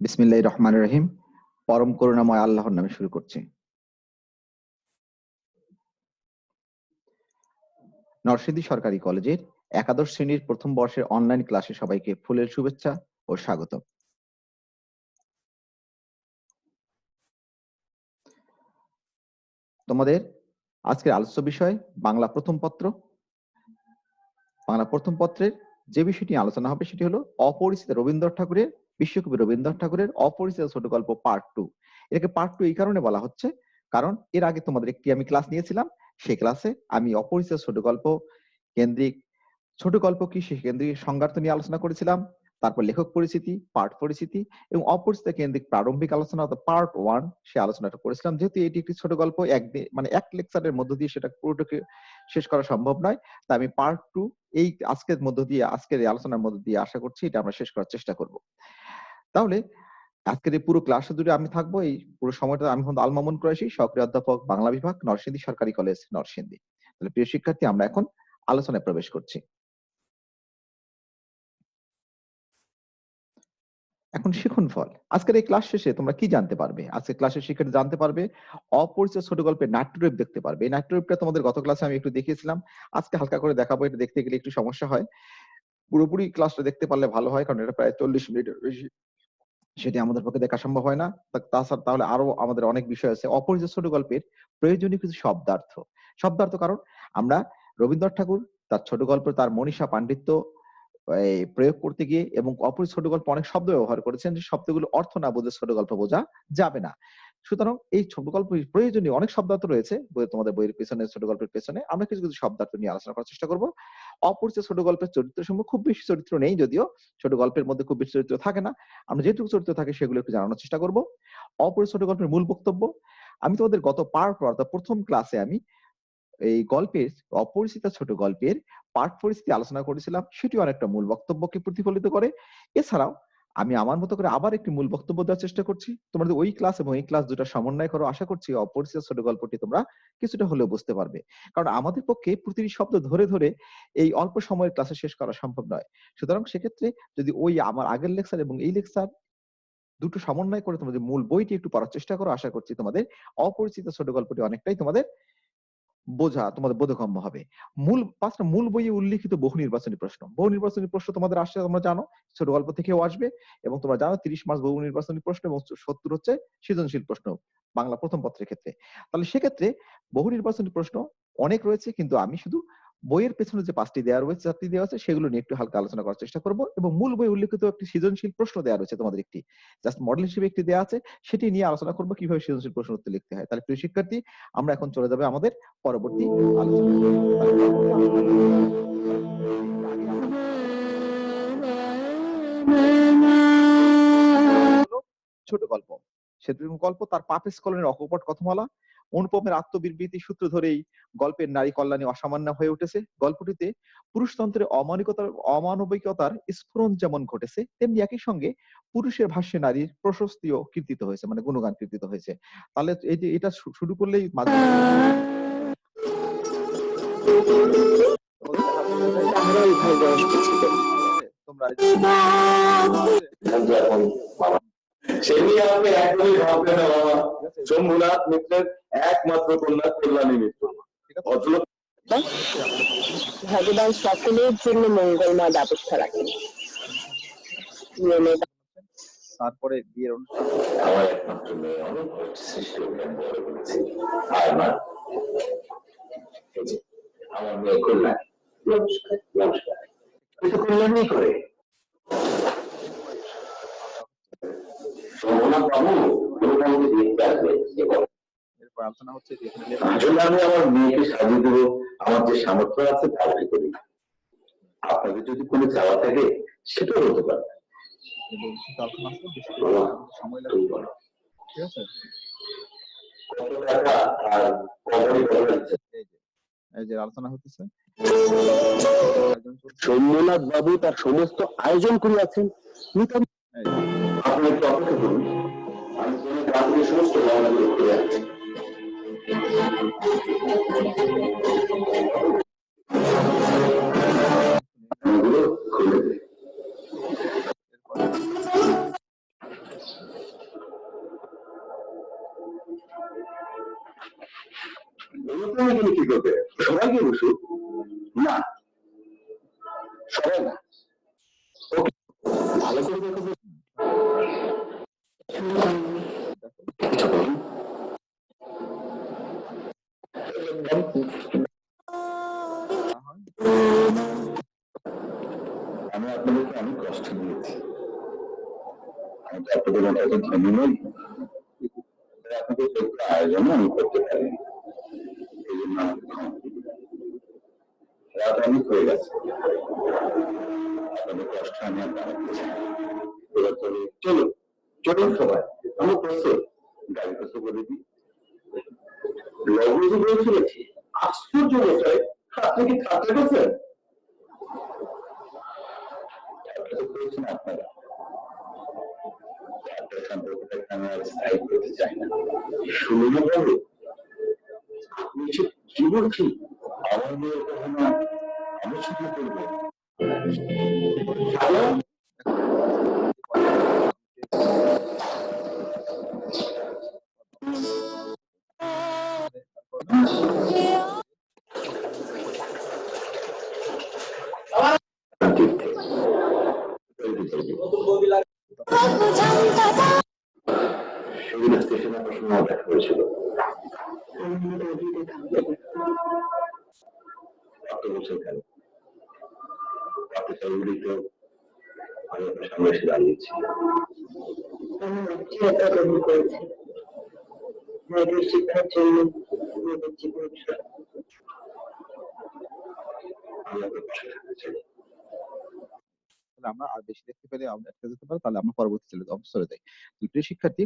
বিসমিল্লাহির রহমান রহিম। পরম করুণাময় আল্লাহর নামে শুরু করছি। নরসিংদী সরকারি কলেজের একাদশ শ্রেণির প্রথম বর্ষের অনলাইন ক্লাসে সবাইকে ফুলের শুভেচ্ছা ও স্বাগত। তোমাদের আজকের আলোচ্য বিষয় বাংলা প্রথম পত্র। বাংলা প্রথম পত্রের যে বিষয়টি আলোচনা হবে সেটি হলো অপরিচিত রবীন্দ্রনাথ ঠাকুরের বিশ্বকবি রবীন্দ্রনাথ ঠাকুরের অপরিচিত ছোট গল্প পার্ট টু এটাকে পার্ট টু এই কারণে বলা হচ্ছে, কারণ এর আগে তোমাদের একটি আমি ক্লাস নিয়েছিলাম, সেই ক্লাসে আমি অপরিচিত ছোট গল্প কেন্দ্রিক ছোট গল্প কি সে কেন্দ্রিক সংজ্ঞার্থ নিয়ে আলোচনা করেছিলাম। তারপর লেখক পরিচিতি পার্ট পরিচিতি এবং অপরিচিত কেন্দ্রিক প্রারম্ভিক আলোচনা অর্থাৎ পার্ট ওয়ান সে আলোচনাটা করেছিলাম। যেহেতু এটি একটি ছোট গল্প, একদিন মানে এক লেকচারের মধ্য দিয়ে সেটা পুরোটাকে শেষ করা সম্ভব নয়। তা আমি পার্ট টু এই আজকের মধ্য দিয়ে, আজকের এই আলোচনার মধ্য দিয়ে আশা করছি এটা আমরা শেষ করার চেষ্টা করব। তাহলে আজকের এই পুরো ক্লাস জুড়ে আমি থাকব। এই পুরো সময়টা আমি হল আলমামুন কুরাইশি, সক্রিয় অধ্যাপক, বাংলা বিভাগ, নরসিংদী সরকারি কলেজ, নরসিংদী। তাহলে প্রিয় শিক্ষার্থী, আমরা এখন আলোচনায় প্রবেশ করছি। এখন শিখুন ফল। আজকের এই ক্লাস শেষে তোমরা কি জানতে পারবে? আজকে ক্লাসের শিক্ষার্থী জানতে পারবে, অপরিচিত ছোট গল্পের নাট্যরূপ দেখতে পারবে। এই নাট্যরূপটা তোমাদের গত ক্লাসে আমি একটু দেখিয়েছিলাম। আজকে হালকা করে দেখাবো, এটা দেখতে গেলে একটু সমস্যা হয়। পুরোপুরি ক্লাসটা দেখতে পারলে ভালো হয়, কারণ এটা প্রায় চল্লিশ মিনিটের বেশি। সেটি আমাদের পক্ষে দেখা সম্ভব হয় না। তাছাড়া তাহলে আরও আমাদের অনেক বিষয় আছে। অপরিচিত ছোট গল্পের প্রয়োজনীয় কিছু শব্দার্থ। শব্দার্থ কারণ, আমরা রবীন্দ্রনাথ ঠাকুর, তার ছোট গল্প, তার মনীষা পাণ্ডিত্য প্রয়োগ করতে গিয়ে এবং অপরিচিত ছোট গল্প অনেক শব্দ ব্যবহার করেছেন, যে শব্দগুলো অর্থ না বুঝে ছোট গল্প বোঝা যাবে না। সুতরাং এই ছোট গল্প প্রয়োজনীয় অনেক শব্দার্থ রয়েছে তোমাদের বইয়ের পেছনে, ছোট গল্পের পেছনে। আমরা কিছু কিছু শব্দার্থ নিয়ে আলোচনা করার চেষ্টা করব। অপরিচিত ছোট গল্পের চরিত্র সমূহ খুব বেশি চরিত্র নেই যদিও, ছোট গল্পের মধ্যে খুব বেশি চরিত্র থাকে না। আমরা যেটুকু চরিত্র থাকে সেগুলো একটু জানানোর চেষ্টা করব। অপরিচিত ছোট গল্পের মূল বক্তব্য, আমি তোমাদের গত পার্ট অর্থাৎ প্রথম ক্লাসে আমি এই গল্পের, অপরিচিত ছোট গল্পের পাঠ পরিস্থিতি আলোচনা করেছিলাম। সেটি অনেকটা মূল বক্তব্যকে প্রতিফলিত করে। এছাড়াও আমি আমার মতো করে আবার একটি মূল বক্তব্য দেওয়ার চেষ্টা করছি। তোমাদের ওই ক্লাস এবং এই ক্লাস দুটা সমন্বয় করো। আশা করছি অপরিচিত ছোট গল্পটি তোমরা কিছুটা হলেও বুঝতে পারবে। কারণ আমাদের পক্ষে প্রতিটি শব্দ ধরে ধরে এই অল্প সময়ের ক্লাসে শেষ করা সম্ভব নয়। সুতরাং সেক্ষেত্রে যদি ওই আমার আগের লেকচার এবং এই লেকচার দুটো সমন্বয় করে তোমাদের মূল বইটি একটু পড়ার চেষ্টা করো। আশা করছি তোমাদের অপরিচিত ছোট গল্পটি অনেকটাই তোমাদের বোঝা তোমাদের বোধগম্য হবে। মূল পাঁচটা মূল বইয়ে উল্লিখিত বহু নির্বাচনী প্রশ্ন। বহু নির্বাচনী প্রশ্ন তোমাদের আসছে, তোমরা জানো, ছোট গল্প থেকেও আসবে এবং তোমরা জানো তিরিশ মাস বহু নির্বাচনী প্রশ্ন এবং সত্তর হচ্ছে সৃজনশীল প্রশ্ন বাংলা প্রথম পত্রের ক্ষেত্রে। তাহলে সেক্ষেত্রে বহু নির্বাচনী প্রশ্ন অনেক রয়েছে, কিন্তু আমি শুধু বইয়ের পেছনে যে পাঁচটি দেওয়া রয়েছে, চারটি দেওয়া আছে, সেগুলো নিয়ে একটু হালকা আলোচনা করার চেষ্টা করব এবং মূল বই উল্লেখিত একটি সৃজনশীল প্রশ্ন দেওয়া রয়েছে তোমাদের একটি। জাস্ট মডেল হিসেবে একটি দেওয়া আছে, সেটি নিয়ে আলোচনা করব কীভাবে সৃজনশীল প্রশ্ন উত্তর লিখতে হয়। তাহলে প্রিয় শিক্ষার্থী, আমরা এখন চলে যাবে আমাদের পরবর্তী আলোচনা। ছোট গল্প। সেরকম গল্প, তার পাপ স্কলনের অকপট কথামালা অনুপমের আত্মবিবৃতি সূত্র ধরেই গল্পের নারী কল্যাণে অসামান্য হয়ে উঠেছে। গল্পটিতে পুরুষতন্ত্রের অমানিকতার অমানবিকতার স্ফুরণ যেমন ঘটেছে তেমনি একই সঙ্গে পুরুষের ভাষ্যে নারীর প্রশস্তিও কীর্তিত হয়েছে মানে গুণগান কীর্তিত হয়েছে। তাহলে এটা শুরু করলেই মাঝে তোমরা সে নিয়ে আপনি একদমই ভাববেন না বাবা। শম্ভুনাথ মিত্রের একমাত্র কন্যা কল্যাণী মিত্র ভগবান সকলের জন্য মঙ্গলময় ব্যবস্থা রাখেন। তারপরে বিয়ের অনুষ্ঠান। আমার একমাত্র মেয়ে অনেক সৃষ্টি অভিযান বড় করেছি আর মা আমার মেয়ে কল্যাণ। নমস্কার নমস্কার। কিন্তু কল্যাণই করে। বাবু দেখতে আসবে। আলোচনা হচ্ছে যে আসলে আমি আমার মেয়েকে সাজিয়ে দেবো আমার যে সামর্থ্য আছে করি আপনাদের যদি কোনো চাওয়া থাকে সেটাও হতে পারে সময় লাগবে। ঠিক আছে? এই যে আলোচনা হতেছে। সৌম্যনাথ বাবু তার সমস্ত আয়োজন করিয়াছেন। আপনি একটু অপেক্ষা করুন। আমি সমস্ত গণনা করে যাচ্ছি কি করবে সবাই কি বসুক না। সবাই না ভালো করে দেখো। শুনুন বলো আপনি সে কি? বলছি আমার মেয়ে কখনো আমি শুধু করব আমরা আটকে যেতে পারি, তাহলে আমরা পরবর্তী চলে চলে যাই। প্রিয় শিক্ষার্থী,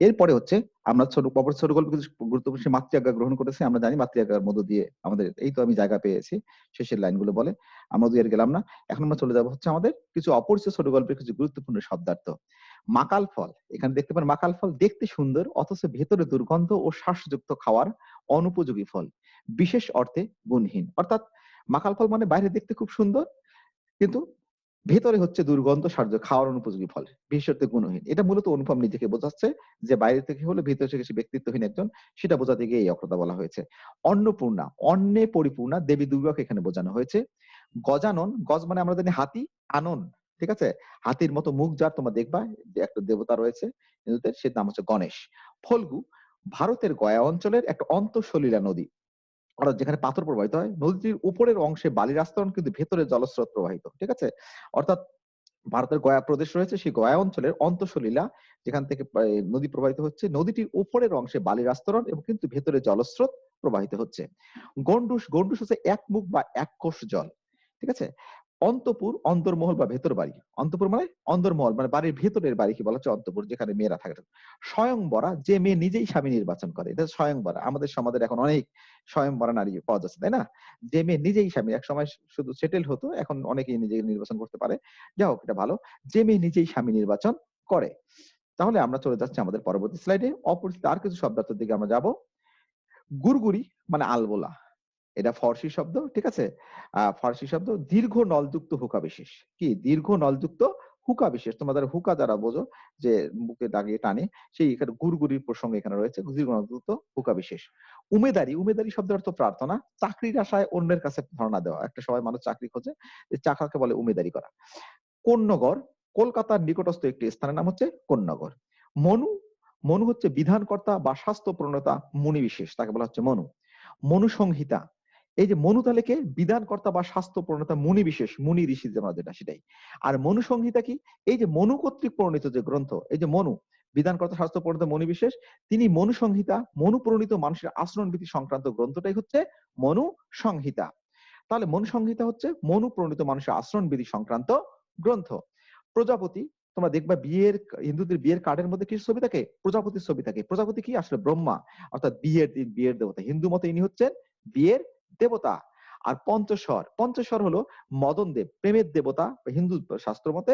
এরপরে হচ্ছে আমরা ছোট পর ছোট গল্প কিছু গুরুত্বপূর্ণ সেই মাতৃআজ্ঞা গ্রহণ করেছি, আমরা জানি মাতৃআজ্ঞার মধ্য দিয়ে আমাদের এই তো আমি জায়গা পেয়েছি, শেষের লাইনগুলো বলে, আমরা দুই আর গেলাম না। এখন আমরা চলে যাব হচ্ছে আমাদের কিছু অপরিচিত ছোট গল্পের কিছু গুরুত্বপূর্ণ শব্দার্থ। মাকাল ফল, এখানে দেখতে পারেন মাকাল ফল দেখতে সুন্দর, অথচ ভেতরে দুর্গন্ধ ও শ্বাসযুক্ত খাওয়ার অনুপযোগী ফল, বিশেষ অর্থে গুণহীন। অর্থাৎ মাকাল ফল মানে বাইরে দেখতে খুব সুন্দর, কিন্তু ভেতরে হচ্ছে দুর্গন্ধ সার্য খাওয়ার অনুপযোগী ফল বিশেষত গুণহীন। এটা মূলত অনুপম নিজেকে বোঝাচ্ছে যে বাইরে থেকে হলে ভিতরে থেকে সে ব্যক্তিত্বহীন একজন, সেটা বোঝাতে গিয়ে এই অকথা বলা হয়েছে। অন্নপূর্ণা, অন্নে পরিপূর্ণা, দেবী দুর্গাকে এখানে বোঝানো হয়েছে। গজানন, গজ মানে আমরা জানি হাতি, আনন, ঠিক আছে? হাতির মতো মুখ যার তোমরা দেখবা, যে একটা দেবতা রয়েছে, হিন্দুদের সে নাম হচ্ছে গণেশ। ফল্গু, ভারতের গয়া অঞ্চলের একটা অন্তঃসলীলা নদী। অর্থাৎ যেখানে পাথর প্রবাহিত হয়, নদীটির উপরের অংশে বালির আস্তরণ কিন্তু ভেতরে জলস্রোত প্রবাহিত, ঠিক আছে? অর্থাৎ ভারতের গয়া প্রদেশ রয়েছে, সেই গয়া অঞ্চলের অন্তঃসলীলা, যেখান থেকে নদী প্রবাহিত হচ্ছে, নদীটির উপরের অংশে বালির আস্তরণ এবং কিন্তু ভেতরে জলস্রোত প্রবাহিত হচ্ছে। গন্ডুস গন্ডুস হচ্ছে এক মুখ বা এক কোষ জল, ঠিক আছে? অন্তপুর অন্তর্মহল বা ভেতর বাড়ি। অন্তপুর মানে অন্তর্মহল মানে বাড়ির ভেতরের বাড়ি কি বলা হচ্ছে? অন্তপুর, যেখানে মেয়েরা থাকে। স্বয়ংবরা, যে মেয়ে নিজেই স্বামী নির্বাচন করে। এটা স্বয়ংবরা। আমাদের সমাজের এখন অনেক স্বয়ংবরা নারী পাওয়া যাচ্ছে, তাই না? যে মেয়ে নিজেই স্বামী এক সময় শুধু সেটেল হতো, এখন অনেকেই নিজেকে নির্বাচন করতে পারে। যাই হোক, এটা ভালো। যে মেয়ে নিজেই স্বামী নির্বাচন করে। তাহলে আমরা চলে যাচ্ছি আমাদের পরবর্তী স্লাইডে অপরিচিত আর কিছু শব্দার্থের দিকে আমরা যাব। গুরগুরি মানে আলবোলা। এটা ফার্সি শব্দ, ঠিক আছে? ফার্সি শব্দ দীর্ঘ নলযুক্ত হুকা বিশেষ। কি? দীর্ঘ নলযুক্ত হুকা বিশেষ। তোমাদের হুকা যারা বোঝো, যে বুকে দাগিয়ে টানে, সেই এখানে গুরগুরির প্রসঙ্গ এখানে রয়েছে, দীর্ঘ নলযুক্ত হুকা বিশেষ। উমেদারি উমেদারি শব্দের অর্থ প্রার্থনা, চাকরির আশায় অন্যের কাছে ধর্ণা দেওয়া। একটা সময় মানুষ চাকরি খোঁজে চাকরাকে বলে উমেদারি করা। কন্যগর কলকাতার নিকটস্থ একটি স্থানের নাম হচ্ছে কন্যগর মনু মনু হচ্ছে বিধানকর্তা বা স্বাস্থ্য প্রণেতা মুনি বিশেষ, তাকে বলা হচ্ছে মনু। মনু সংহিতা এই যে মনু তাহলে বিধানকর্তা বা স্বাস্থ্য প্রণেতা মুনি বিশেষ, মুনি ঋষি আমরা যেটা সেটাই। আর মনু সংহিতা কি? এই যে মনু কর্তৃক প্রণীত যে গ্রন্থ, এই যে মনু, বিধানকর্তা স্বাস্থ্য প্রণেতা মনু বিশেষ, তিনি মনু সংহিতা, মনু প্রণীত মানুষের আচরণ বিধি সংক্রান্ত গ্রন্থটাই হচ্ছে মনু সংহিতা। তাহলে মনু সংহিতা হচ্ছে মনু প্রণীত মানুষের আচরণ বিধি সংক্রান্ত গ্রন্থ। প্রজাপতি, তোমরা দেখবা বিয়ের, হিন্দুদের বিয়ের কার্ডের মধ্যে কি ছবি থাকে? প্রজাপতির ছবি থাকে। প্রজাপতি কি? আসলে ব্রহ্মা। অর্থাৎ বিয়ের দিন, বিয়ের দেবতা। হিন্দু মতে ইনি হচ্ছেন বিয়ের দেবতা। আর পঞ্চস্বর পঞ্চস্বর হলো মদন দেব, প্রেমের দেবতা, হিন্দু শাস্ত্র মতে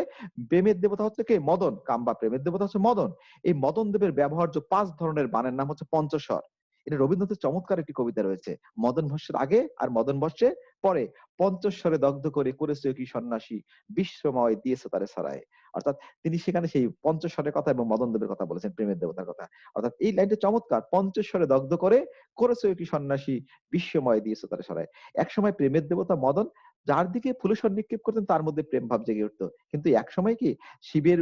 প্রেমের দেবতা হচ্ছে কে? মদন, কাম্বা প্রেমের দেবতা হচ্ছে মদন। এই মদন দেবের ব্যবহার্য পাঁচ ধরনের বানের নাম হচ্ছে পঞ্চস্বর। এটা রবীন্দ্রনাথের চমৎকার একটি কবিতা রয়েছে। মদন ভস্যের আগে আর মদন ভস্যে পরে। পঞ্চস্বরে দগ্ধ করে করেছে কি সন্ন্যাসী, বিশ্বময় দিয়েছে তারে সারায়। অর্থাৎ তিনি সেখানে সেই পঞ্চস্বরের কথা এবং মদন দেবের কথা বলেছেন, প্রেমের দেবতার কথা। অর্থাৎ এই লাইনটা চমৎকার, পঞ্চস্বরে দগ্ধ করে করেছে কি সন্ন্যাসী, বিশ্বময় দিয়েছে তারে সরায়। একসময় প্রেমের দেবতা মদন যার দিকে ফুলেশ্বর নিক্ষেপ করতেন, তার মধ্যে প্রেম ভাব জেগে উঠতো। কিন্তু এক সময় কি শিবের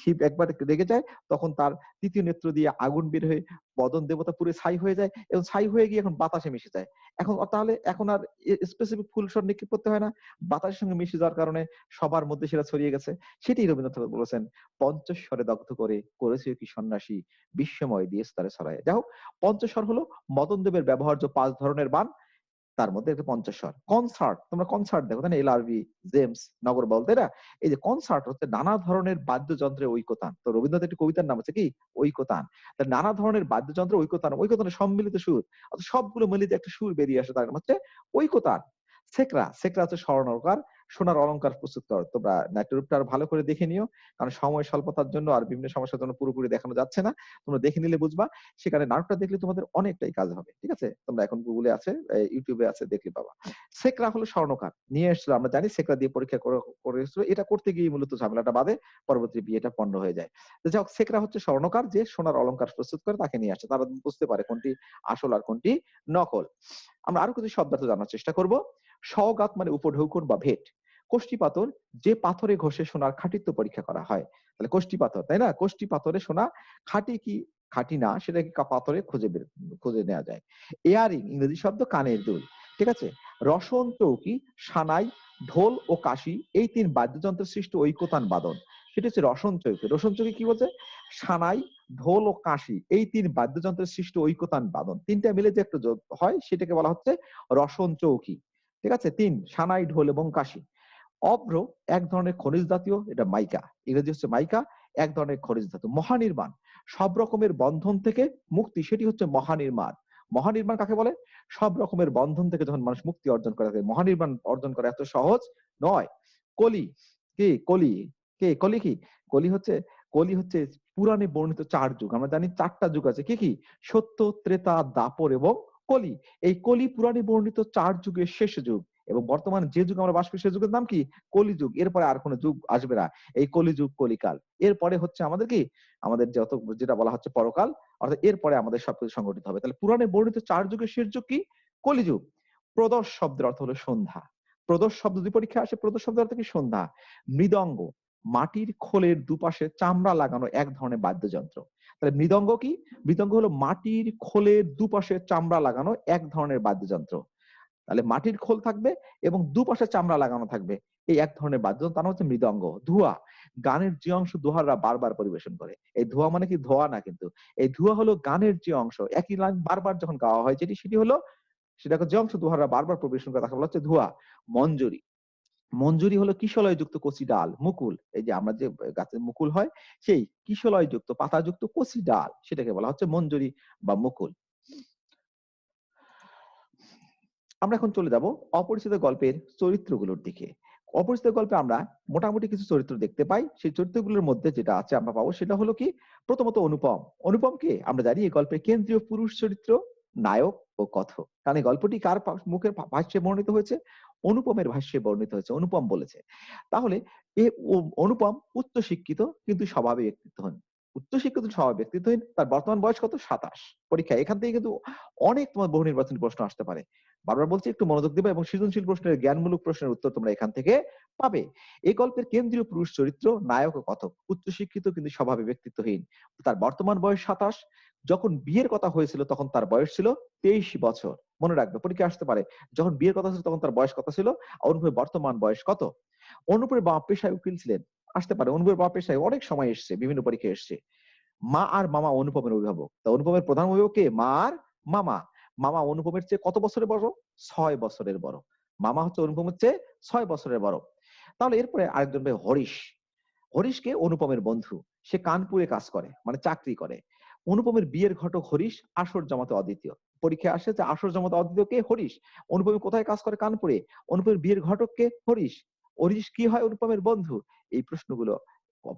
শিব একবার রেগে যায়, তখন তার তৃতীয় নেত্র দিয়ে আগুন বের হয়ে বদন দেবতা পুরো ছাই হয়ে যায় এবং ছাই হয়ে গিয়ে এখন বাতাসে মিশে যায়। এখন তাহলে এখন আর স্পেসিফিক ফুলস্বর নিক্ষেপ করতে হয় না। বাতাসের সঙ্গে মিশে যাওয়ার কারণে সবার মধ্যে সেটা ছড়িয়ে গেছে। সেটাই রবীন্দ্রনাথ ঠাকুর বলেছেন, পঞ্চস্বরে দগ্ধ করে করেছে কি সন্ন্যাসী, বিশ্বময় দিয়ে স্তরে ছড়ায়। যাই হোক, পঞ্চস্বর হলো মদন দেবের ব্যবহার্য পাঁচ ধরনের বান তার মধ্যে একটা পঞ্চস্বর কনসার্ট তোমরা কনসার্ট দেখো, তাই এলআরবি জেমস নগর বল তাই না? এই যে কনসার্ট হচ্ছে নানা ধরনের বাদ্যযন্ত্রের ঐকতান। তো রবীন্দ্রনাথ একটি কবিতার নাম হচ্ছে কি? ঐকতান। নানা ধরনের বাদ্যযন্ত্র ঐকতান, ঐকতানের সম্মিলিত সুর সবগুলো মিলিত একটা সুর বেরিয়ে আসে, তার হচ্ছে ঐকতান। সেকরা সেকরা হচ্ছে স্বর্ণকার। সোনার অলংকার প্রস্তুত করো। তোমরা নাট্যরূপটা আরও ভালো করে দেখে নিও, কারণ সময় স্বল্পতার জন্য আর বিভিন্ন সমস্যার জন্য পুরোপুরি দেখানো যাচ্ছে না। তোমরা দেখে নিলে বুঝবা, সেখানে নাটকটা দেখলে তোমাদের অনেকটাই কাজ হবে, ঠিক আছে? তোমরা এখন গুগলে আছে ইউটিউবে আছে, দেখলে পাবা। সেকরা হলো স্বর্ণকার, নিয়ে এসেছিল, আমরা জানি সেকরা দিয়ে পরীক্ষা করে এসেছিল। এটা করতে গিয়ে মূলত ঝামেলাটা বাদে পরবর্তী বিয়েটা পণ্য হয়ে যায়। যাই হোক, সেকরা হচ্ছে স্বর্ণকার, যে সোনার অলংকার প্রস্তুত করে তাকে নিয়ে আসে তারা বুঝতে পারে কোনটি আসল আর কোনটি নকল। আমরা আরও কিছু শব্দার্থ জানার চেষ্টা করব। সওগাত মানে উপঢৌকন বা ভেট। কোষ্টি পাথর যে পাথরে ঘষে সোনার খাঁটিত্ব পরীক্ষা করা হয়। তাহলে কোষ্টি পাথর, তাই না? কোষ্টি পাথরে সোনা, খাঁটি কি? খাঁটি না, সেটাকে পাথরে খুঁজে বের, খুঁজে নেওয়া যায়। এয়ারিং, ইংরেজি শব্দ কানের দুল, ঠিক আছে? রসন, চৌকি, সানাই, ঢোল ও কাশি, এই তিন বাদ্যযন্ত্রের সৃষ্ট ঐকতান বাদন। সেটা হচ্ছে রসন, চৌকি। রসন, চৌকি কি বলছে? সানাই, ঢোল ও কাশি, এই তিন বাদ্যযন্ত্রের সৃষ্ট ঐকতান বাদন। তিনটা মিলে যে একটা হয়, সেটাকে বলা হচ্ছে রসন, চৌকি। ঠিক আছে? তিন, সানাই, ঢোল এবং কাশি। অভ্র এক ধরনের খনিজ জাতীয়, এটা মাইকা। ইংরেজি হচ্ছে মাইকা, এক ধরনের খনিজ ধাতু মহানির্মাণ। সব রকমের বন্ধন থেকে মুক্তি, সেটি হচ্ছে মহানির্মাণ। মহানির্মাণ কাকে বলে? সব রকমের বন্ধন থেকে যখন মানুষ মুক্তি অর্জন করে থাকে, মহানির্মাণ অর্জন করা এত সহজ নয়। কলি, কি? কলি, কে? কলি কি? কলি হচ্ছে কলি হচ্ছে পুরাণে বর্ণিত চার যুগ। আমরা জানি চারটা যুগ আছে। কি কি? সত্য, ত্রেতা, দাপর এবং কলি। এই কলি পুরাণে বর্ণিত চার যুগের শেষ যুগ। এবং বর্তমানে যে যুগ আমরা বাস করি, সে যুগের নাম কি? কলিযুগ। এরপরে আর কোনো যুগ আসবে না। এই কলিযুগ, কলিকাল। এরপরে হচ্ছে আমাদের কি? আমাদের যত, যেটা বলা হচ্ছে পরকাল, অর্থাৎ এরপরে আমাদের সবকিছু সংগঠিত হবে। তাহলে পুরাণে বর্ণিত চার যুগের শেষ যুগ কি? কলিযুগ। প্রদোষ শব্দের অর্থ হলো সন্ধ্যা। প্রদোষ শব্দ দুই পরীক্ষা আসে। প্রদোষ শব্দের অর্থ কি? সন্ধ্যা। মৃদঙ্গ। মাটির খোলের দুপাশে চামড়া লাগানো এক ধরনের বাদ্যযন্ত্র। তাহলে মৃদঙ্গ কি? মৃদঙ্গ হলো মাটির খোলের দুপাশে চামড়া লাগানো এক ধরনের বাদ্যযন্ত্র। তাহলে মাটির খোল থাকবে এবং দুপাশে চামড়া লাগানো থাকবে। এই এক ধরনের বাদ্যযন্ত্র, তার হচ্ছে মৃদঙ্গ। ধুয়া, গানের যে অংশ দোহাররা বারবার পরিবেশন করে। এই ধোয়া মানে কি? ধোয়া না কিন্তু। এই ধোয়া হলো গানের যে অংশ, একই লাইন বারবার যখন গাওয়া হয়, যেটি সেটি হলো সেটাকে যে অংশ দোহাররা বারবার পরিবেশন করে, তাকে বলা হচ্ছে ধোয়া। মঞ্জুরি। মঞ্জুরি হলো কিশলয় যুক্ত কচি ডাল, মুকুল। এই যে আমরা যে গাছের মুকুল হয়, সেই কিশলয় যুক্ত পাতা যুক্ত কচি ডাল, সেটাকে বলা হচ্ছে মঞ্জুরি বা মুকুল। আমরা এখন চলে যাব অপরিচিত গল্পের চরিত্রগুলোর দিকে। অপরিচিত গল্পে আমরা মোটামুটি কিছু চরিত্র দেখতে পাই। সেই চরিত্রগুলোর মধ্যে যেটা আছে আমরা পাবো সেটা হলো কি, প্রথমত অনুপম। অনুপম কে আমরা জানি এই গল্পের কেন্দ্রীয় পুরুষ চরিত্র, নায়ক ও কথক। কারণ এই গল্পটি কার মুখের ভাষ্যে বর্ণিত হয়েছে? অনুপমের ভাষ্যে বর্ণিত হয়েছে, অনুপম বলেছে। তাহলে এ অনুপম উচ্চ শিক্ষিত কিন্তু স্বভাবে ব্যক্তিত্বহীন। উচ্চ শিক্ষিত স্বভাবে ব্যক্তিত্বহীন তার বর্তমান বয়স কত? সাতাশ। পরীক্ষা এখান থেকে কিন্তু অনেক তোমার বহু নির্বাচনী প্রশ্ন আসতে পারে। বারবার বলছি, একটু মনোযোগ দিবে এবং সৃজনশীল প্রশ্নের, জ্ঞানমূলক প্রশ্নের উত্তর তোমরা এখান থেকে পাবে। এই গল্পের কেন্দ্রীয় পুরুষ চরিত্র নায়ক ও কথক। উচ্চশিক্ষিত কিন্তু স্বভাবে ব্যক্তিত্বহীন। তার বর্তমান বয়স সাতাশ। যখন বিয়ের কথা হয়েছিল, তখন তার বয়স ছিল তেইশ বছর। মনে রাখবে, পরীক্ষা আসতে পারে। যখন বিয়ের কথা ছিল, তখন তার বয়স কত ছিল? অনুপের বর্তমান বয়স কত? অনুপের বাবা পেশায় উকিল ছিলেন। আসতে পারে। অনুপের বাবা পেশায় অনেক সময় এসছে, বিভিন্ন পরীক্ষা এসছে। মা আর মামা অনুপমের অভিভাবক। তা অনুপমের প্রধান অভিভাবক কে? মা আর মামা। মামা অনুপমের চেয়ে কত বছরের বড়? ছয় বছরের বড়। মামা হচ্ছে অনুপমের চেয়ে ছয় বছরের বড়। তাহলে এরপরে আরেকজন ভাই হরিশ। হরিশকে অনুপমের বন্ধু। সে কানপুরে কাজ করে মানে চাকরি করে। অনুপমের বিয়ের ঘটক হরিশ, আসর জমাতে অদ্বিতীয়। পরীক্ষায় আসে যে আসর জমাতে অদ্বিতীয় কে? হরিশ। অনুপম কোথায় কাজ করে? কানপুরে। অনুপমের বিয়ের ঘটক কে? হরিশ। হরিশ কি হয় অনুপমের বন্ধু? এই প্রশ্নগুলো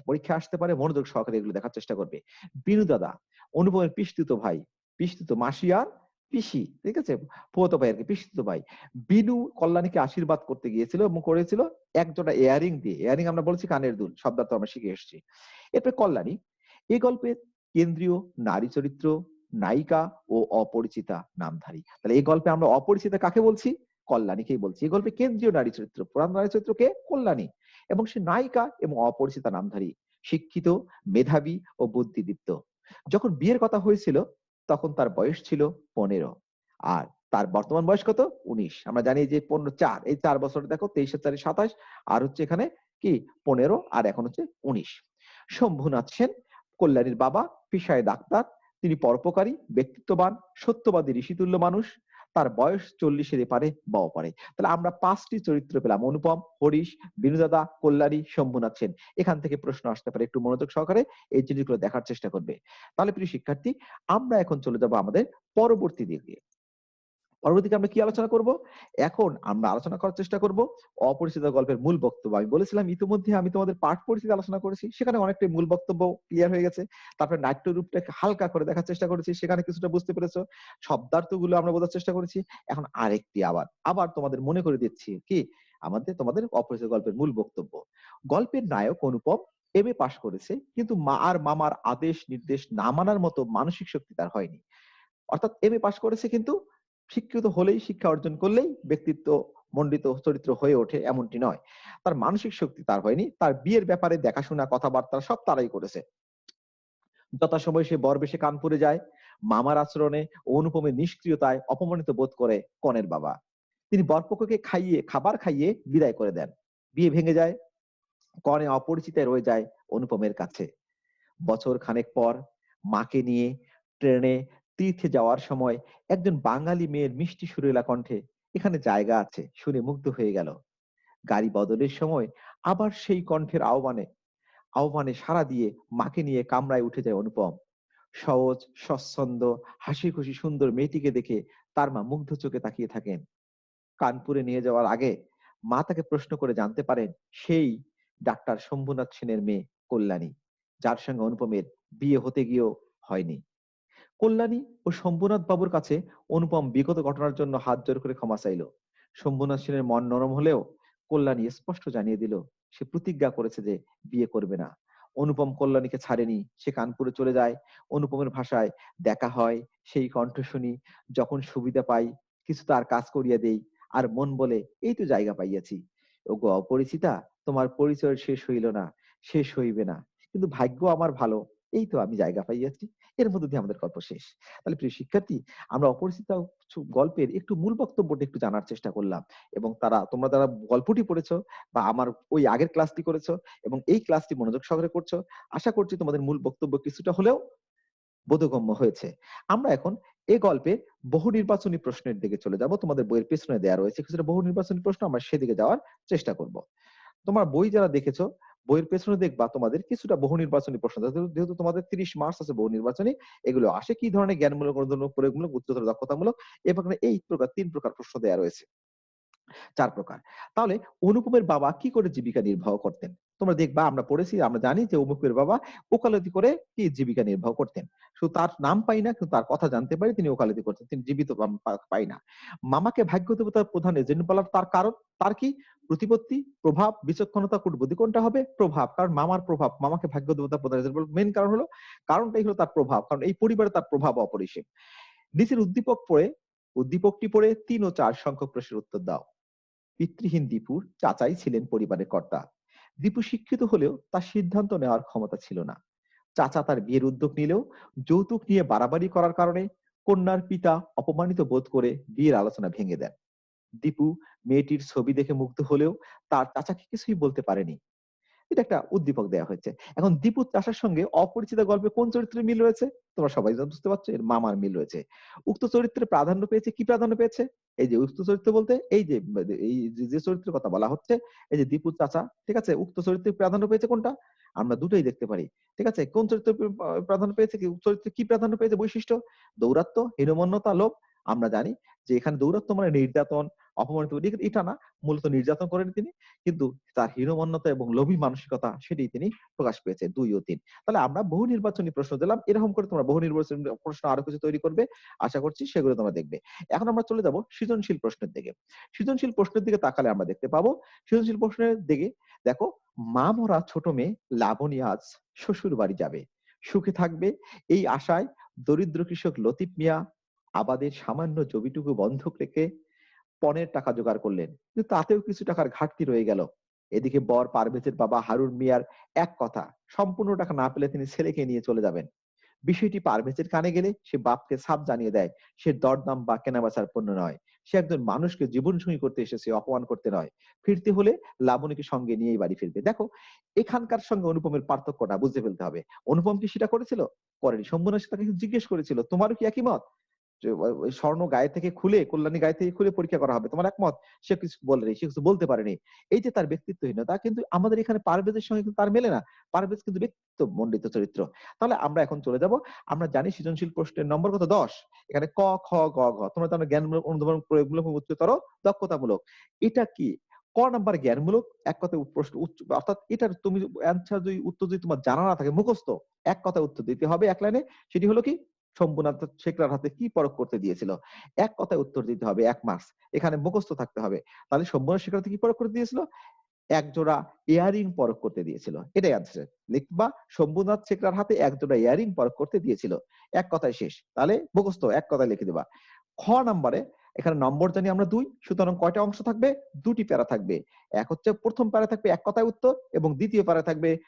পরীক্ষা আসতে পারে, মনোযোগ সহকারে এগুলো দেখার চেষ্টা করবে। বিনু দাদা, অনুপমের পিস্তিত ভাই, পিস্তিত মাসি আর পিসি, ঠিক আছে? ফুফাতো ভাই আর কি পিসিতো ভাই। বিনু কল্যাণীকে আশীর্বাদ করতে গিয়েছিল এবং করেছিল একজোটা এয়ারিং দিয়ে। ইয়ারিং আমরা বলছি কানের দুল শব্দার্থ আমরা শিখে এসেছি। এরপরে কল্যাণী এই গল্পের কেন্দ্রীয় নারী চরিত্র, নায়িকা ও অপরিচিতা নামধারী। তাহলে এই গল্পে আমরা অপরিচিতা কাকে বলছি? কল্যাণীকেই বলছি? এই গল্পে কেন্দ্রীয় নারী চরিত্র প্রধান নারী চরিত্র কে? কল্যাণী। এবং সে নায়িকা এবং অপরিচিতা নামধারী, শিক্ষিত, মেধাবী ও বুদ্ধিদীপ্ত। যখন বিয়ের কথা হয়েছিল, তখন তার বয়স ছিল পনেরো। আর তার বর্তমান বয়স কত? উনিশ। আমরা জানি যে পনেরো, চার। এই চার বছর দেখো, তেইশের চারে সাতাশ, আর হচ্ছে এখানে কি? পনেরো, আর এখন হচ্ছে উনিশ। শম্ভুনাথ সেন, কল্যাণীর বাবা পেশায় ডাক্তার, তিনি পরোপকারী, ব্যক্তিত্ববান, সত্যবাদী, ঋষিতুল্য মানুষ তার বয়স চল্লিশের এপারে বা ওপারে তাহলে আমরা পাঁচটি চরিত্র পেলাম। অনুপম, হরিশ, বিনুদাদা, কল্যাণী, শম্ভুনাথ সেন। এখান থেকে প্রশ্ন আসতে পারে একটু মনোযোগ সহকারে এই জিনিসগুলো দেখার চেষ্টা করবে। তাহলে প্রিয় শিক্ষার্থী, আমরা এখন চলে যাব আমাদের পরবর্তী দিকে। পরবর্তীতে আমরা কি আলোচনা করব? এখন আমরা আলোচনা করার চেষ্টা করব অপরিচিত গল্পের মূল বক্তব্য। আমি বলেছিলাম ইতিমধ্যে আমি তোমাদের পাঠ পরিচিতি আলোচনা করেছি, সেখানে অনেকটাই মূল বক্তব্য ক্লিয়ার হয়ে গেছে। তারপরে নাট্য রূপটাকে হালকা করে দেখার চেষ্টা করেছি, সেখানে কিছুটা বুঝতে পেরেছ। শব্দার্থগুলো আমরা বোঝার চেষ্টা করেছি। এখন আরেকটি আবার আবার তোমাদের মনে করে দিচ্ছি কি? আমাদের, তোমাদের অপরিচিত গল্পের মূল বক্তব্য। গল্পের নায়ক অনুপম এম এ পাশ করেছে, কিন্তু মা আর মামার আদেশ নির্দেশ না মানার মতো মানসিক শক্তি তার হয়নি। অর্থাৎ এম এ পাশ করেছে কিন্তু শিক্ষিত হলেই শিক্ষা অর্জন করলেই ব্যক্তিত্ব মণ্ডিত চরিত্র হয়ে ওঠে এমনটি নয়। তার মানসিক শক্তি তার হয়নি, তার বিয়ের ব্যাপারে দেখাশোনা, কথাবার্তা সব তারাই করেছে। যথাসময় সে বরবেশে কানপুরে যায়, মামার আচরণে অনুপমের নিষ্ক্রিয়তায় অপমানিত বোধ করে কনের বাবা। তিনি বরপক্ষকে খাইয়ে, খাবার খাইয়ে বিদায় করে দেন। বিয়ে ভেঙে যায়, কনে অপরিচিতায় রয়ে যায় অনুপমের কাছে। বছর খানেক পর মাকে নিয়ে ট্রেনে তীর্থে যাওয়ার সময় একজন বাঙালি মেয়ের মিষ্টি সুরেলা কণ্ঠে এখানে জায়গা আছে শুনে মুগ্ধ হয়ে গেল। গাড়ি বদলের সময় আবার সেই কণ্ঠের আহ্বানে আহ্বানে সাড়া দিয়ে মাকে নিয়ে কামরায় উঠে যায় অনুপম। সহজ, স্বচ্ছন্দ হাসি খুশি সুন্দর মেয়েটিকে দেখে তার মা মুগ্ধ চোখে তাকিয়ে থাকেন। কানপুরে নিয়ে যাওয়ার আগে মা তাকে প্রশ্ন করে জানতে পারেন, সেই ডাক্তার শম্ভুনাথ সেনের মেয়ে কল্যাণী, যার সঙ্গে অনুপমের বিয়ে হতে গিয়েও হয়নি। কল্যাণী ও শম্ভুনাথ বাবুর কাছে অনুপম বিগত ঘটনার জন্য হাত জোর করে ক্ষমা চাইল। শম্ভুনাথ সেনের মন নরম হলেও কল্যাণী স্পষ্ট জানিয়ে দিল, সে প্রতিজ্ঞা করেছে যে বিয়ে করবে না। অনুপম কল্যাণীকে ছাড়েনি, সে কানপুরে চলে যায়। অনুপমের ভাষায় দেখা হয়, সেই কণ্ঠ শুনি, যখন সুবিধা পাই, কিছু তার কাজ করিয়া দেই, আর মন বলে, এই তো জায়গা পাইয়াছি। ওগো অপরিচিতা, তোমার পরিচয় শেষ হইল না, শেষ হইবে না। কিন্তু ভাগ্য আমার ভালো এই তো আমি জায়গা পাইয়াছি এর মধ্যে দিয়ে আমাদের গল্প শেষ। তাহলে প্রিয় শিক্ষার্থী, আমরা অপরিচিত গল্পের একটু মূল বক্তব্যটা একটু জানার চেষ্টা করলাম এবং তারা, তোমরা যারা গল্পটি পড়েছো বা আমার ওই আগের ক্লাসটি করেছ এবং এই ক্লাসটি মনোযোগ সহকারে করছ, আশা করছি তোমাদের মূল বক্তব্য কিছুটা হলেও বোধগম্য হয়েছে। আমরা এখন এই গল্পে বহু নির্বাচনী প্রশ্নের দিকে চলে যাব। তোমাদের বইয়ের পেছনে দেওয়া রয়েছে কিছুটা বহু নির্বাচনী প্রশ্ন, আমরা সেদিকে যাওয়ার চেষ্টা করব। তোমার বই যারা দেখেছ বইয়ের পেছনে দেখবা তোমাদের কিছুটা বহু নির্বাচনী প্রশ্ন। যেহেতু তোমাদের তিরিশ মার্চ আছে বহু নির্বাচনী, এগুলো আসে কি ধরনের জ্ঞানমূলক প্রয়োগমূলক, উচ্চতর দক্ষতামূলক এবং এই প্রকার, তিন প্রকার প্রশ্ন দেওয়া রয়েছে। চার প্রকার। তাহলে অনুপমের বাবা কি করে জীবিকা নির্বাহ করতেন? তোমরা দেখবা, আমরা পড়েছি, আমরা জানি যে অনুপমের বাবা ওকালতি করে কি জীবিকা নির্বাহ করতেন। শুধু তার নাম পাই না কিন্তু তার কথা জানতে পারি, তিনি ওকালতি করতেন, তিনি জীবিত পাই না। মামাকে ভাগ্য দেবতার প্রধান এজেন্ট বলার তার কারণ, তার কি? প্রতিপত্তি, প্রভাব, বিচক্ষণতা, কুটবুদ্ধি কোনটা হবে? প্রভাব। কারণ মামার প্রভাব, মামাকে ভাগ্য দেবতা প্রধান এজেন্ট মেন কারণ হলো, কারণটাই হলো তার প্রভাব। কারণ এই পরিবারে তার প্রভাব অপরিসীম। নিচের উদ্দীপক পড়ে, উদ্দীপকটি পড়ে তিন ও চার সংখ্যক প্রশ্নের উত্তর দাও। পিতৃহীন দীপুর চাচাই ছিলেন পরিবারের কর্তা। দীপু শিক্ষিত হলেও তার সিদ্ধান্ত নেওয়ার ক্ষমতা ছিল না। চাচা তার বিয়ের উদ্যোগ নিলেও যৌতুক নিয়ে বাড়াবাড়ি করার কারণে কন্যার পিতা অপমানিত বোধ করে বিয়ের আলোচনা ভেঙে দেন। দীপু মেয়েটির ছবি দেখে মুগ্ধ হলেও তার চাচাকে কিছুই বলতে পারেনি। এটা একটা উদ্দীপক দেওয়া হয়েছে। এখন দীপু চাষার সঙ্গে অপরিচিত গল্পে কোন চরিত্রের মিল রয়েছে? তোমরা সবাই বুঝতে পারছ, এর মামার মিল রয়েছে। উক্ত চরিত্রে প্রাধান্য পেয়েছে, কি প্রাধান্য পেয়েছে? এই যে উক্ত চরিত্র বলতে, এই যে এই যে চরিত্রের কথা বলা হচ্ছে, এই যে দীপু চাচা, ঠিক আছে? উক্ত চরিত্রে প্রাধান্য পেয়েছে কোনটা? আমরা দুটোই দেখতে পারি, ঠিক আছে? কোন চরিত্র প্রাধান্য পেয়েছে, কি চরিত্রে কি প্রাধান্য পেয়েছে বৈশিষ্ট্য? দৌরাত্ম হীনমন্যতা, লোভ আমরা জানি যে এখানে দৌরত্ব মানে নির্যাতন, অপমানিত এটা- না, মূলত নির্যাতন করেন তিনি, কিন্তু তার হীনমন্যতা এবং লোভী মানসিকতা সেটি তিনি প্রকাশ পেয়েছে দুই ও তিন। তাহলে আমরা বহু নির্বাচনী প্রশ্ন দিলাম, এরকম করে তোমরা বহু নির্বাচনী প্রশ্ন আরও কিছু তৈরি করবে, আশা করছি সেগুলো তোমরা দেখবে। এখন আমরা চলে যাব সৃজনশীল প্রশ্নের দিকে। সৃজনশীল প্রশ্নের দিকে তাকালে আমরা দেখতে পাবো, সৃজনশীল প্রশ্নের দিকে দেখো মা মরা ছোট মেয়ে লাবণী আজ শ্বশুর বাড়ি যাবে, সুখে থাকবে, এই আশায় দরিদ্র কৃষক লতিফ মিয়া আবাদের সামান্য জমিটুকু বন্ধক রেখে পনেরো টাকা জোগাড় করলেন। কিন্তু তাতেও কিছু টাকার ঘাটতি রয়ে গেল। এদিকে বর পারভেজের বাবা হারুন মিয়ার এক কথা, সম্পূর্ণ টাকা না পেলে তিনি ছেলেকে নিয়ে চলে যাবেন। বিষয়টি পারভেজের কানে গেলে সে বাপকে সাপ জানিয়ে দেয়, সে দরদাম বা কেনাবেচার পণ্য নয়। সে একজন মানুষকে জীবন সঙ্গী করতে এসেছে অপমান করতে নয়। ফিরতে হলে লাবণীকে সঙ্গে নিয়েই বাড়ি ফিরবে। দেখো, এখানকার সঙ্গে অনুপমের পার্থক্যটা বুঝতে ফেলতে হবে। অনুপম কি সেটা করেছিল? করেনি। শম্ভুনাথ তাকে জিজ্ঞেস করেছিল, তোমারও কি একই মত? স্বর্ণ গায়ে থেকে খুলে, কল্যাণী গায়ে থেকে খুলে পরীক্ষা করা হবে। তোমার একমত? সে কিছু বলেনি সে কিছু বলতে পারেনি। এই যে তার ব্যক্তিত্বহীনতা কিন্তু আমাদের এখানে পারভেজের সঙ্গে কিন্তু তার মেলে না। পারভেজ কিন্তু ব্যক্তিত্ব মণ্ডিত চরিত্র। তাহলে আমরা এখন চলে যাব। আমরা জানি সৃজনশীল প্রশ্নের নম্বর কত? দশ। এখানে ক, খ, গ, ঘ। তোমরা জানো জ্ঞানমূলক, অনুধাবন প্রয়োগমূলক উচ্চতর দক্ষতামূলক। এটা কি? ক নাম্বার জ্ঞানমূলক, এক কথায় প্রশ্ন অর্থাৎ এটার তুমি অ্যান্সার যদি, উত্তর যদি তোমার জানা না থাকে, মুখস্থ, এক কথায় উত্তর দিতে হবে এক লাইনে। সেটি হলো কি? শম্ভুনাথ শেখরার হাতে কি পরখ করতে দিয়েছিল? এক কথায় উত্তর দিতে হবে, এক মাস এখানে মুখস্থ থাকতে হবে। তাহলে শম্ভুনাথ শেখর হাতে কি পরখ করতে দিয়েছিল? এক জোড়া ইয়ারিং পরখ করতে দিয়েছিল। এটাই আনসার লিখবা শম্ভুনাথ শেখরার হাতে এক জোড়া ইয়ারিং পরখ করতে দিয়েছিল। এক কথায় শেষ। তাহলে মুখস্থ, এক কথায় লিখে দিবা। খ নাম্বারে, এখানে নম্বর জানি আমরা দুই, সুতরাং কয়টা অংশ থাকবে? দুটি প্যারা থাকবে। এক হচ্ছে প্রথম প্যারা থাকবে এক কথায় উত্তর এবং দ্বিতীয় প্যারা থাকবে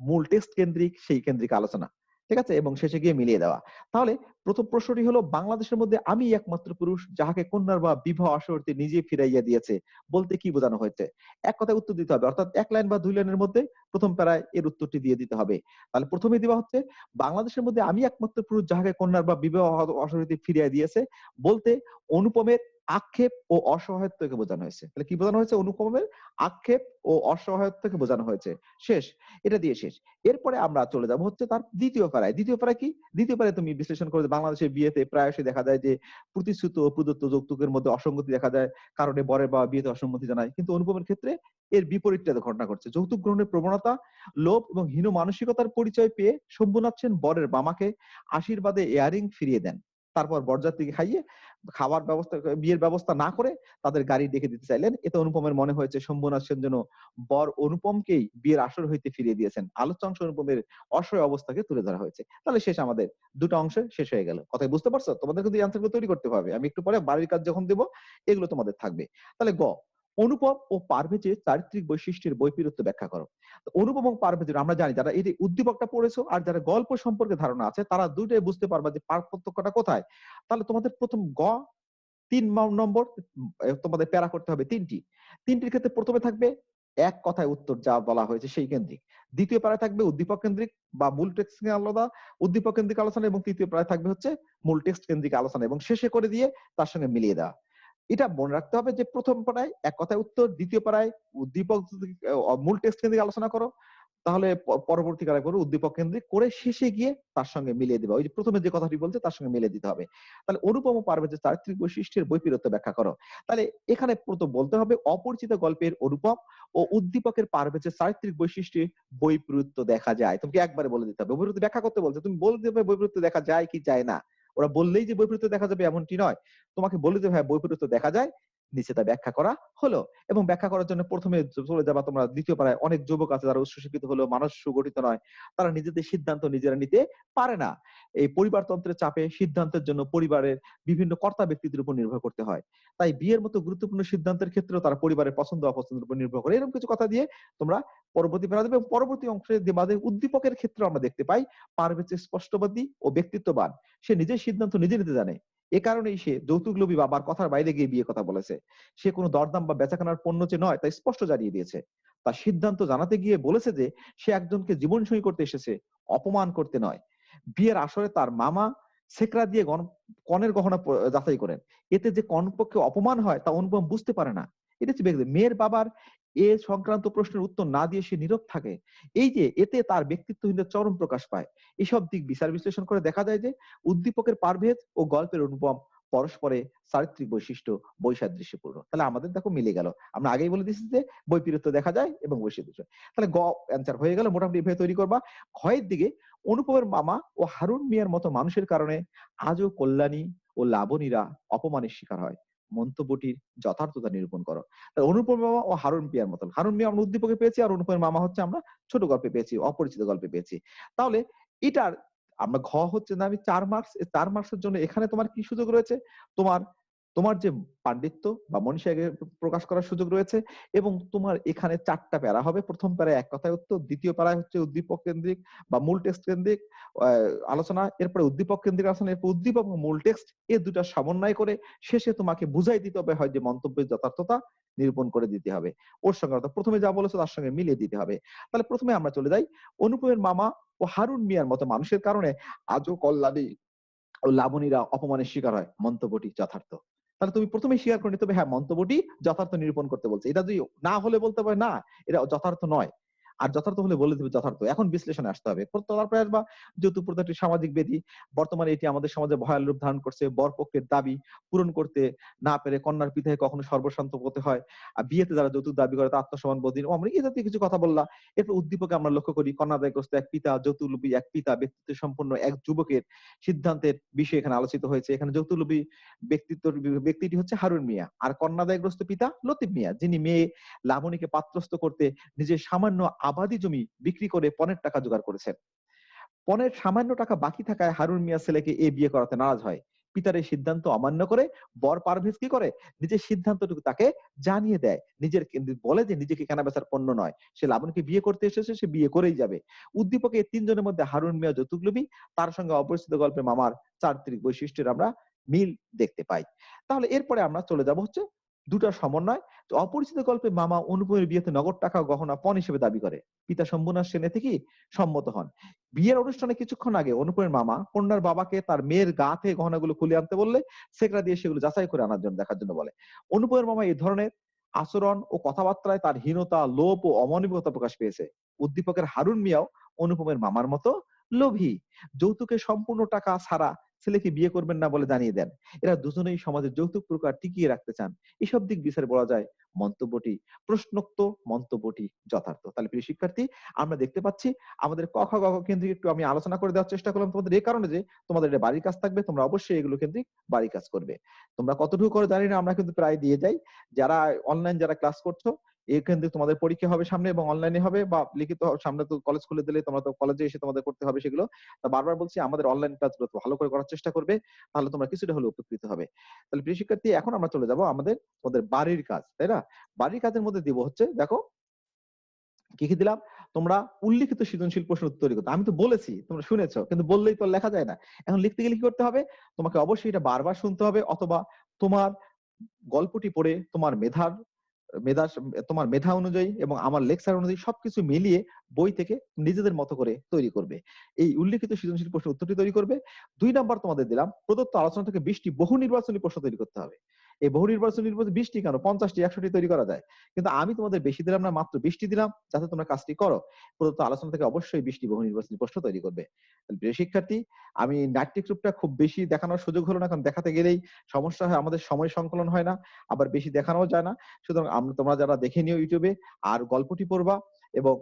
মূল টেক্সট কেন্দ্রিক, সেই কেন্দ্রিক আলোচনা। ঠিক আছে? এবং শেষে গিয়ে মিলিয়ে দেওয়া। তাহলে প্রথম প্রশ্নটি হলো, বাংলাদেশের মধ্যে আমি একমাত্র পুরুষ যাহাকে কন্যার বা বিবাহ আসরতে নিজে ফিরাইয়া দিয়েছে। বলতে কি বোঝানো হয়েছে? এক কথায় উত্তর দিতে হবে। অর্থাৎ এক লাইন বা দুই লাইনের মধ্যে প্রথম প্যারায় এর উত্তরটি দিয়ে দিতে হবে। তাহলে প্রথমে দেওয়া হচ্ছে, বাংলাদেশের মধ্যে আমি একমাত্র পুরুষ যাহাকে কন্যার বা বিবাহ আসরতে ফিরিয়ে দিয়েছে। বলতে অনুপমের আক্ষেপ ও অসহায়ত্বকে বোঝানো হয়েছে। তাহলে কি বোঝানো হয়েছে অনুপমের? আক্ষেপ ও অসহায়ত্বকে বোঝানো হয়েছে। শেষ। এটা দিয়ে শেষ। এরপরে আমরা চলে যাব হচ্ছে তার দ্বিতীয় পাড়ায়। দ্বিতীয় পাড়ায় কি? দ্বিতীয় পাড়ায় তুমি বিশ্লেষণ করে বাংলাদেশের বিয়েতে প্রায়শই দেখা যায় যে প্রতিশ্রুত ও প্রদত্ত যৌতুকের মধ্যে অসঙ্গতি দেখা যায়, কারণে বরের বাবা বিয়েতে অসম্মতি জানায়। কিন্তু অনুপমের ক্ষেত্রে এর বিপরীতটা ঘটনা ঘটছে। যৌতুক গ্রহণের প্রবণতা, লোভ এবং হীন মানসিকতার পরিচয় পেয়ে শম্ভুনাথ সেন বরের বামাকে আশীর্বাদে এয়ারিং ফিরিয়ে দেন। তারপর বরযাত্রীকে খাইয়ে খাবার ব্যবস্থা, বিয়ের ব্যবস্থা না করে তাদের গাড়ি ডেকে দিতে চাইলেন। এতে অনুপমের মনে হয়েছে, শম্ভুনাথ সেন যেন বর অনুপমকেই বিয়ের আসর হইতে ফিরিয়ে দিয়েছেন। আলোচ্য অংশ অনুপমের অসহায় অবস্থাকে তুলে ধরা হয়েছে। তাহলে শেষ আমাদের দুটো অংশ শেষ হয়ে গেল। কথাই বুঝতে পারছ? তোমাদের কিন্তু এই গুলো তৈরি করতে হবে। আমি একটু পরে বাড়ির কাজ যখন দেবো, এগুলো তোমাদের থাকবে। তাহলে গ অনুপম ও পারভেজের চারিত্রিক বৈশিষ্ট্যের বৈপরীত্য ব্যাখ্যা করো। অনুপম এবং পারভেজের, আমরা জানি যারা এই উদ্দীপকটা পড়েছো আর যারা গল্প সম্পর্কে ধারণা আছে, তারা দুইটাই বুঝতে পারবা যে পার্থক্যটা কোথায়। তাহলে তোমাদের প্রথম গ, তিন নম্বর তোমাদের প্যারা করতে হবে তিনটি। তিনটির ক্ষেত্রে প্রথমে থাকবে এক কথায় উত্তর যা বলা হয়েছে সেই কেন্দ্রিক। দ্বিতীয় প্যারা থাকবে উদ্দীপক কেন্দ্রিক বা মূল টেক্সট আলাদা, উদ্দীপক কেন্দ্রিক আলোচনা এবং তৃতীয় প্যারা থাকবে হচ্ছে মূল টেক্সট কেন্দ্রিক আলোচনা এবং শেষে করে দিয়ে তার সঙ্গে মিলিয়ে দেওয়া। এটা মনে রাখতে হবে যে প্রথম পাড়ায় এক কথায় উত্তর, দ্বিতীয় পাড়ায় উদ্দীপক মূল টেক্সট কেন্দ্রিক আলোচনা করো, তাহলে পরবর্তীকালে করে উদ্দীপক কেন্দ্রিক করে শেষে গিয়ে তার সঙ্গে মিলিয়ে দিবে। ওই যে প্রথমে যে কথাটি বলছে তার সঙ্গে মিলিয়ে দিতে হবে। তাহলে অনুপম পারবে যে চারিত্রিক বৈশিষ্ট্যের বৈপরীত্য ব্যাখ্যা করো, তাহলে এখানে প্রথম বলতে হবে অপরিচিত গল্পের অনুপম ও উদ্দীপকের পারবে যে চারিত্রিক বৈশিষ্ট্যে বৈপরীত্য দেখা যায়। তোমাকে একবারে বলে দিতে হবে। বৈপরীত্য ব্যাখ্যা করতে বলছে, তুমি বলে দেবে বৈপরীত্য দেখা যায় কি যায় না। ওরা বললেই যে বৈপরীত্য দেখা যাবে এমনটি নয়। তোমাকে বলে যে হ্যাঁ বৈপরীত্য দেখা যায়। নিচে তা ব্যাখ্যা করা হলো এবং ব্যাখ্যা করার জন্য প্রথমে চলে যাবা তোমরা দ্বিতীয় পাড়ায়। অনেক যুবক আছে যারা উচ্চশিক্ষিত হলেও মানুষ সুগঠিত নয়। তারা নিজেদের সিদ্ধান্ত নিজেরা নিতে পারে না। এই পরিবারতন্ত্রের চাপে সিদ্ধান্তের জন্য পরিবারের বিভিন্ন কর্তা ব্যক্তিদের উপর নির্ভর করতে হয়। তাই বিয়ের মতো গুরুত্বপূর্ণ সিদ্ধান্তের ক্ষেত্রেও তারা পরিবারের পছন্দ অপছন্দের উপর নির্ভর করে। এরকম কিছু কথা দিয়ে তোমরা পরবর্তী প্যারা দেবে এবং পরবর্তী অংশে যে বাদে উদ্দীপকের ক্ষেত্রে আমরা দেখতে পাই, পারভেজ স্পষ্টবাদী ও ব্যক্তিত্ববান। সে নিজের সিদ্ধান্ত নিজে নিতে জানে। এ কারণেই সে যৌতুক লোভী বাবার কথার বাইরে গিয়ে বিয়ে কথা বলেছে। সে কোনো দরদাম বা বেচাকেনার পণ্য যে নয়, তাই স্পষ্ট জানিয়ে দিয়েছে। তার সিদ্ধান্ত জানাতে গিয়ে বলেছে যে, সে একজনকে জীবনসঙ্গী করতে এসেছে, অপমান করতে নয়। বিয়ের আসরে তার মামা সেকরা দিয়ে কনের গহনা যাচাই করেন। এতে যে কনপক্ষে অপমান হয়, তা অনুপম বুঝতে পারে না। এটা হচ্ছে মেয়ের বাবার এ সংক্রান্ত প্রশ্নের উত্তর না দিয়ে সে নীরব থাকে। এই যে, এতে তার ব্যক্তিত্বহীনতার চরম প্রকাশ পায়। এসব দিক বিচার বিশ্লেষণ করে দেখা যায় যে, উদ্দীপকের পারভেদ ও গল্পের অনুপম পরস্পরে চারিত্রিক বৈশিষ্ট্য বৈসাদৃশ্যপূর্ণ। তাহলে আমাদের দেখো মিলে গেল। আমরা আগেই বলে দিচ্ছি যে বৈপরীত্য দেখা যায় এবং বৈসাদৃশ্য। তাহলে গ অ্যান্সার হয়ে গেল, মোটামুটি এভাবে তৈরি করবা। ক্ষয়ের দিকে অনুপমের মামা ও হারুন মিয়ার মতো মানুষের কারণে আজও কল্যাণী ও লাবণীরা অপমানের শিকার হয়। মন্তব্যটির যথার্থতা নিরূপণ করো। অনুপম মামা ও হারুন পিয়ার মতন। হারুন মিয়া আমরা উদ্দীপকে পেয়েছি আর অনুপমের মামা হচ্ছে আমরা ছোট গল্পে পেয়েছি, অপরিচিত গল্পে পেয়েছি। তাহলে এটার আমরা ঘ হচ্ছে না, আমি চার মার্কস চার মার্কসের জন্য এখানে তোমার কি সুযোগ রয়েছে? তোমার তোমার যে পাণ্ডিত্য বা মনীষাকে প্রকাশ করার সুযোগ রয়েছে এবং তোমার এখানে চারটা প্যারা হবে। প্রথম প্যারায় এক কথায় উত্তর, দ্বিতীয় প্যারায় হচ্ছে উদ্দীপক কেন্দ্রিক বা মূল টেক্সট কেন্দ্রিক আলোচনা, এরপরে উদ্দীপক কেন্দ্রিক আলোচনা, এরপর উদ্দীপক এবং মূল টেক্সট এই দুটা সমন্বয় করে শেষে তোমাকে বুঝাই দিতে হবে হয় যে মন্তব্যের যথার্থতা নিরূপণ করে দিতে হবে। ওর সঙ্গে অর্থাৎ প্রথমে যা বলেছ তার সঙ্গে মিলিয়ে দিতে হবে। তাহলে প্রথমে আমরা চলে যাই অনুপমের মামা ও হারুন মিয়ার মতো মানুষের কারণে আজও কল্যাণী ও লাবণীরা অপমানের শিকার হয় মন্তব্যটি যথার্থ। তাহলে তুমি প্রথমে স্বীকার করে নিতে হবে হ্যাঁ মন্তব্যটি যথার্থ নিরূপণ করতে বলছে। এটা যদি না হলে বলতে হবে না, এটা যথার্থ নয়। আর যথার্থ হলে বলে দেবে যথার্থ। এখন বিশ্লেষণে আসতে হবে। তারপরে আসবা যৌতুক প্রথা একটি সামাজিক বেদি। বর্তমানে এটি আমাদের সমাজে ভয়াল রূপ ধারণ করছে। বরপক্ষের দাবি পূরণ করতে না পেরে কন্যার পিতাকে কখনো সর্বশান্ত হতে হয়। আর বিয়েতে যারা যৌতুক দাবি করে তা আত্মসম্মান বোধহীন ও আমরা এই জাতীয় কিছু কথা বললাম। এরপর উদ্দীপকে আমরা লক্ষ্য করি, কন্যাদায়গ্রস্ত এক পিতা যৌতুকলোভী এক পিতা, ব্যক্তিত্ব সম্পন্ন এক যুবকের সিদ্ধান্তের বিষয় এখানে আলোচিত হয়েছে। এখানে যৌতুকলোভী ব্যক্তিত্ব ব্যক্তিটি হচ্ছে হারুন মিয়া। আর কন্যাদায়গ্রস্ত পিতা লতিফ মিয়া, যিনি মেয়ে লাবণীকে পাত্রস্থ করতে নিজের সামান্য আবাদি জমি বিক্রি করে পনেরো টাকা জোগাড় করেছেন। পনেরো সামান্য টাকা বাকি থাকায় হারুন মিয়া ছেলেকে এ বিয়ে করাতে নারাজ হয়। পিতার এই সিদ্ধান্ত অমান্য করে বর পারভেজ কি করে? নিজের সিদ্ধান্তটুকু তাকে জানিয়ে দেয়। নিজের বলে যে নিজেকে কেনা বেচার পণ্য নয়। সে লাবণকে বিয়ে করতে এসেছে, সে বিয়ে করেই যাবে। উদ্দীপকে তিনজনের মধ্যে হারুন মিয়া যৌতুকলবী, তার সঙ্গে অপরিচিত গল্পে মামার চারিত্রিক বৈশিষ্ট্যের আমরা মিল দেখতে পাই। তাহলে এরপরে আমরা চলে যাব হচ্ছে দুটা সমন্বয়। তো অপরিচিত গল্পে মামা অনুপমের বিয়েতে নগদ টাকা গহনা পণ হিসেবে দাবি করে। পিতা শম্ভুনাথ সেনে থেকে সম্মত হন। বিয়ের অনুষ্ঠানে কিছুক্ষণ আগে অনুপমের মামা কন্যার বাবাকে তার মেয়ের গা থেকে গহনাগুলো খুলে আনতে বললে সেকরা দিয়ে সেগুলো যাচাই করে আনার জন্য দেখার জন্য বলে। অনুপমের মামা এই ধরনের আচরণ ও কথাবার্তায় তার হীনতা, লোভ ও অমানবিকতা প্রকাশ পেয়েছে। উদ্দীপকের হারুন মিয়াও অনুপমের মামার মতো লোভী। যৌতুকে সম্পূর্ণ টাকা ছাড়া ছেলেকে বিয়ে করবেন না বলে জানিয়ে দেন। এরা দুজনেই সমাজের যৌতুক প্রকার টিকিয়ে রাখতে চান। এসব দিক বিচারে বলা যায় মন্তব্যটি প্রশ্নোক্ত মন্তব্যটি যথার্থ। তাহলে প্রিয় শিক্ষার্থী, আমরা দেখতে পাচ্ছি আমাদের ক খ গ ঘ কেন্দ্রিক একটু আমি আলোচনা করে দেওয়ার চেষ্টা করলাম তোমাদের এই কারণে যে তোমাদের এটা বাড়ির কাজ থাকবে, তোমরা অবশ্যই এগুলো কেন্দ্রিক বাড়ির কাজ করবে। তোমরা কতটুকু করে জানি না, আমরা কিন্তু প্রায় দিয়ে যাই। যারা অনলাইন যারা ক্লাস করছ এখান থেকে তোমাদের পরীক্ষা হবে সামনে এবং অনলাইনে হবে বা লিখিত সামনে তো কলেজ খুলে দিলে তোমরা তো কলেজে এসে তোমাদের করতে হবে সেগুলো। তা বারবার বলছি, আমাদের অনলাইন ক্লাসগুলো ভালো করে করার চেষ্টা করবে, তাহলে তোমরা কিছুটা হলে উপকৃত হবে। তাহলে প্রিয় শিক্ষার্থী, এখন আমরা চলে যাব আমাদের, তোমাদের বাড়ির কাজ, তাই না? বাড়ির কাজের মধ্যে দিব হচ্ছে, দেখো, কি কি দিলাম? তোমরা উল্লিখিত সৃজনশীল প্রশ্ন উত্তর করতে। আমি তো বলেছি, তোমরা শুনেছো, কিন্তু বললেই তো লেখা যায় না। এখন লিখতে গেলে কি করতে হবে? তোমাকে অবশ্যই এটা বারবার শুনতে হবে, অথবা তোমার গল্পটি পড়ে তোমার মেধার মেধা তোমার মেধা অনুযায়ী এবং আমার লেকচার অনুযায়ী সবকিছু মিলিয়ে বই থেকে নিজেদের মতো করে তৈরি করবে। এই উল্লেখিত সৃজনশীল প্রশ্নের উত্তরটি তৈরি করবে। দুই নাম্বার তোমাদের দিলাম, প্রদত্ত আলোচনা থেকে বিশটি বহু নির্বাচনী প্রশ্ন তৈরি করতে হবে। এই বহু নির্বাচনী নির্বাচন বিশটি কেন? পঞ্চাশটি, একশোটি তৈরি করা যায়। কিন্তু আমি তোমাদের বেশি দিলাম না, মাত্র বিশটি দিলাম, যাতে তোমরা কাজটি করো। প্রদত্ত আলোচনা থেকে অবশ্যই বিশটি বহু নির্বাচনী প্রশ্ন তৈরি করবে। প্রিয় শিক্ষার্থী, আমি নাট্যিক রূপটা খুব বেশি দেখানোর সুযোগ হলো না, কারণ দেখাতে গেলেই সমস্যা হয়, আমাদের সময় সংকলন হয় না, আবার বেশি দেখানোও যায় না। সুতরাং আমরা, তোমরা যারা দেখে নিও ইউটিউবে আর গল্পটি পড়বা এবং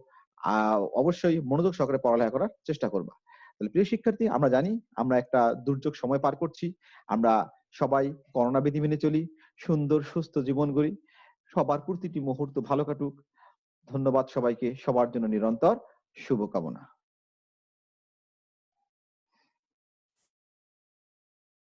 অবশ্যই মনোযোগ সহকারে পড়ালেখা করার চেষ্টা করবা। তাহলে প্রিয় শিক্ষার্থী, আমরা জানি আমরা একটা দুর্যোগ সময় পার করছি, আমরা সবাই করোনা বিধি মেনে চলি, সুন্দর, সুস্থ জীবন গড়ি, সবার প্রতিটি মুহূর্ত ভালো কাটুক। ধন্যবাদ সবাইকে, সবার জন্য নিরন্তর শুভকামনা।